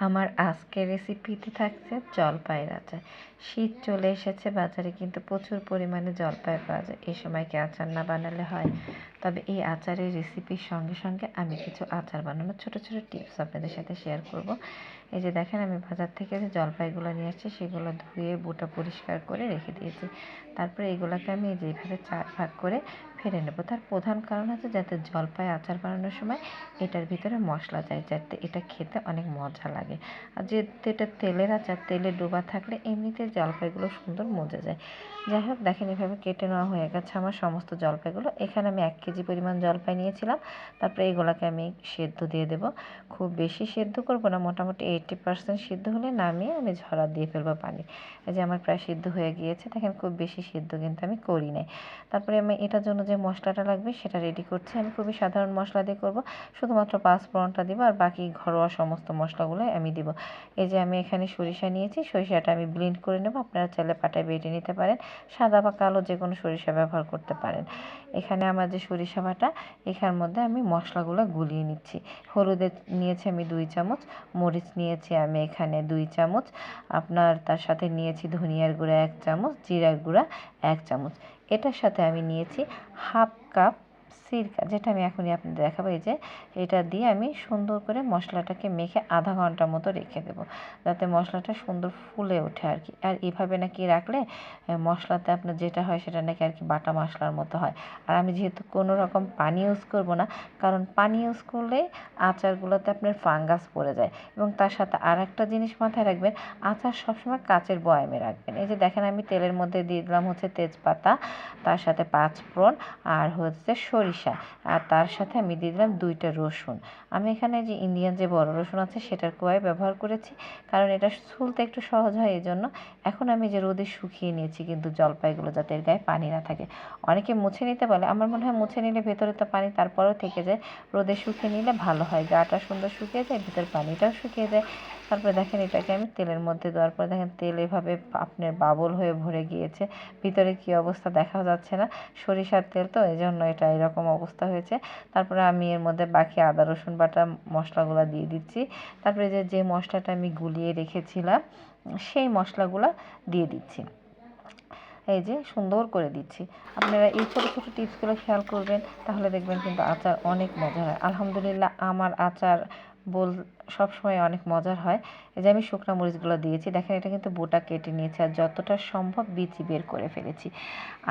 আমার আজকের রেসিপিতে থাকছে জলপাই রাজা শীত চলে এসেছে, বাজারে কিন্তু প্রচুর পরিমাণে জলপাই পাওয়া যায়। এ সময় কি আচার না বানালে হয়? তবে এই আচারের রেসিপির সঙ্গে সঙ্গে আমি কিছু আচার বানানোর ছোট ছোট টিপস আপনাদের সাথে শেয়ার করব। এই যে দেখেন, আমি বাজার থেকে যে জলপাইগুলো নিয়ে আসছি, সেগুলো ধুয়ে বুটা পরিষ্কার করে রেখে দিয়েছি। তারপরে এগুলোকে আমি যেভাবে চার ভাগ করে ফেলে নেব। তার প্রধান কারণ হচ্ছে যাতে জলপাই আচার বানানোর সময় এটার ভিতরে মশলা যায়, যাতে এটা খেতে অনেক মজা লাগে। আর যেহেতু এটা তেলের আচার, তেলে ডোবা থাকলে এমনিতে জলপাইগুলো সুন্দর মজে যায়। যাই হোক, দেখেন এভাবে কেটে নেওয়া হয়ে গেছে আমার সমস্ত জলপাইগুলো। এখানে আমি এক কেজি পরিমাণ জলপাই নিয়েছিলাম। তারপরে এগুলোকে আমি সেদ্ধ দিয়ে দেব। খুব বেশি সেদ্ধ করব না, মোটামুটি এইটটি পার্সেন্ট সিদ্ধ হলে নামিয়ে আমি ঝরা দিয়ে ফেলব পানি। এই যে আমার প্রায় সিদ্ধ হয়ে গিয়েছে, দেখেন খুব বেশি সিদ্ধ কিন্তু আমি করি নাই। তারপরে আমি এটার জন্য যে মশলাটা লাগবে সেটা রেডি করছি। আমি খুবই সাধারণ মশলা দিয়ে করব, শুধুমাত্র পাঁচ ফোড়নটা দিব আর বাকি ঘরোয়া সমস্ত মশলাগুলো আমি দিব। এই যে আমি এখানে সরিষা নিয়েছি, সরিষাটা আমি ব্লেন্ড করে নেব। আপনারা চাইলে পাটায় বেটে নিতে পারেন, সাদা বা কালো যে কোনো সরিষা ব্যবহার করতে পারেন। এখানে আমার যে সরিষা বাটা এখার মধ্যে আমি মশলাগুলো গুলিয়ে নিচ্ছি। হলুদে নিয়েছি আমি দুই চামচ, মরিচ নিয়েছি আমি এখানে দুই চামচ, আপনার তার সাথে নিয়েছি ধনিয়ার গুঁড়া এক চামচ, জিরার গুঁড়া এক চামচ। এটার সাথে আমি নিয়েছি হাফ কাপ সিরকা, যেটা আমি এখনই আপনাদের দেখাবো, এই যে এটা দিয়ে আমি সুন্দর করে মশলাটাকে মেখে আধা ঘণ্টার মতো রেখে দেবো, যাতে মশলাটা সুন্দর ফুলে ওঠে আর কি। আর এভাবে নাকি রাখলে মশলাতে আপনার যেটা হয় সেটা নাকি আর কি বাটা মশলার মতো হয়। আর আমি যেহেতু কোনো রকম পানি ইউজ করব না, কারণ পানি ইউজ করলে আচারগুলোতে আপনার ফাঙ্গাস পড়ে যায়। এবং তার সাথে আর একটা জিনিস মাথায় রাখবেন, আচার সবসময় কাচের বয়ামে রাখবেন। এই যে দেখেন আমি তেলের মধ্যে দিয়ে দিলাম হচ্ছে তেজপাতা, তার সাথে পাঁচ ফোড়ন আর হচ্ছে সরিষা আর তার সাথে আমি দিয়ে দিলাম দুইটা রসুন। আমি এখানে যে ইন্ডিয়ান যে বড় রসুন আছে সেটার কোয়াই ব্যবহার করেছি, কারণ এটা ছুলতে একটু সহজ হয় এই জন্য এখন আমি যে রোদে শুকিয়ে নিয়েছি কিন্তু জলপাইগুলো যাতে এর গায়ে পানি না থাকে। অনেকে মুছে নিতে বলে, আমার মনে হয় মুছে নিলে ভেতরে তো পানি তারপরেও থেকে যায়। রোদে শুকিয়ে নিলে ভালো হয়, গাটা সুন্দর শুকিয়ে যায়, ভিতর পানিটাও শুকিয়ে যায়। তারপরে দেখেন এটাকে আমি তেলের মধ্যে দেওয়ার পরে দেখেন তেল এভাবে আপনার বাবল হয়ে ভরে গিয়েছে। ভিতরে কি অবস্থা দেখা যাচ্ছে না। সরিষার তেল তো এই জন্য এটা এরকম অবস্থা হয়েছে। তারপরে আমি এর মধ্যে বাকি আদা, রসুন বাটা মশলাগুলো দিয়ে দিচ্ছি। তারপরে যে যে মশলাটা আমি গুলিয়ে রেখেছিলাম, সেই মশলাগুলো দিয়ে দিচ্ছি। এই যে, সুন্দর করে দিচ্ছি। আপনারা এই ছোটো ছোটো টিপসগুলো খেয়াল করবেন, তাহলে দেখবেন কিন্তু আচার অনেক মজা হয়। আলহামদুলিল্লাহ, আমার আচার বল সবসময় অনেক মজার হয়। এই যে আমি শুকনো মরিচগুলো দিয়েছি, দেখেন এটা কিন্তু বোটা কেটে নিয়েছি আর যতটা সম্ভব বিচি বের করে ফেলেছি।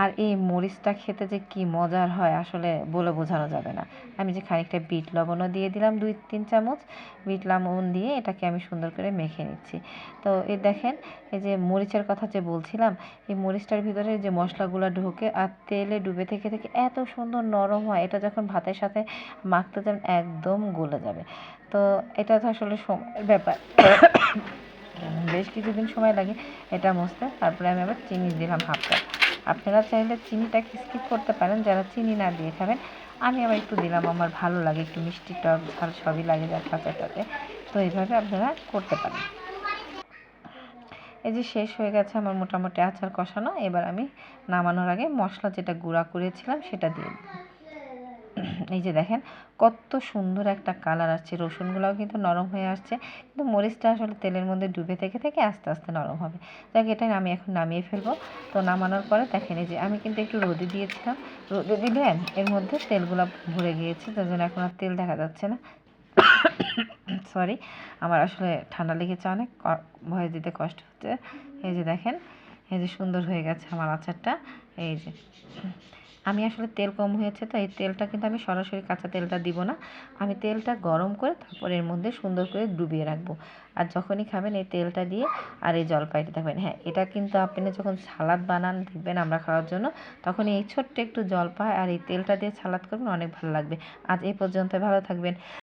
আর এই মরিচটা খেতে যে কি মজার হয় আসলে বলে বোঝানো যাবে না। আমি যে খানিকটা বিট লবণও দিয়ে দিলাম দুই, তিন চামচ। বিট লবণ দিয়ে এটাকে আমি সুন্দর করে মেখে নিচ্ছি। তো এই দেখেন, এই যে মরিচের কথা যে বলছিলাম, এই মরিচটার ভিতরে যে মশলাগুলো ঢোকে আর তেলে ডুবে থেকে থেকে এত সুন্দর নরম হয়, এটা যখন ভাতের সাথে মাখতে যাবেন একদম গলে যাবে। তো এটা আসলে সময়ের ব্যাপার। বেশ কিছুদিন সময় লাগে এটা মশতে তারপরে আমি আবার চিনি দিলাম হাফ কাপ আপনারা চাইলে চিনিটাকে স্কিপ করতে পারেন, যারা চিনি না দিয়ে খাবেন। আমি আবার একটু দিলাম, আমার ভালো লাগে, একটু মিষ্টি টক ঝাল সবই লাগে যার কাঁচাটাতে তো এইভাবে আপনারা করতে পারেন। এই যে শেষ হয়ে গেছে আমার মোটামুটি আচার কষানো। এবার আমি নামানোর আগে মশলা যেটা গুঁড়া করেছিলাম সেটা দিয়ে দিই এই যে দেখেন, কত সুন্দর একটা কালার আসছে। রসুনগুলোও কিন্তু নরম হয়ে আসছে। কিন্তু মরিচটা আসলে তেলের মধ্যে ডুবে থেকে থেকে আস্তে আস্তে নরম হবে। দেখ এটা আমি এখন নামিয়ে ফেলব। তো নামানোর পরে দেখেন, এই যে আমি কিন্তু একটু রোদে দিয়েছিলাম। রোদে দিলেন এর মধ্যে তেলগুলো ভরে গিয়েছে। তার জন্য এখন আর তেল দেখা যাচ্ছে না। সরি আমার আসলে ঠান্ডা লেগেছে অনেক। ভয়ে দিতে কষ্ট হচ্ছে। এই যে দেখেন, এই যে সুন্দর হয়ে গেছে আমার আচারটা। এই যে আমি আসলে তেল কম হয়েছে তো এই তেলটা কিন্তু আমি সরাসরি কাঁচা তেলটা দিব না। আমি তেলটা গরম করে তারপর এর মধ্যে সুন্দর করে ডুবিয়ে রাখব। আর যখনই খাবেন এই তেলটা দিয়ে আর এই জলপাইটা দেখবেন হ্যাঁ এটা কিন্তু আপনি যখন সালাদ বানান দেখবেন আমরা খাওয়ার জন্য তখন এই ছোট্ট একটু জলপাই আর এই তেলটা দিয়ে সালাদ করবেন অনেক ভালো লাগবে। আজ এই পর্যন্ত ভালো থাকবেন।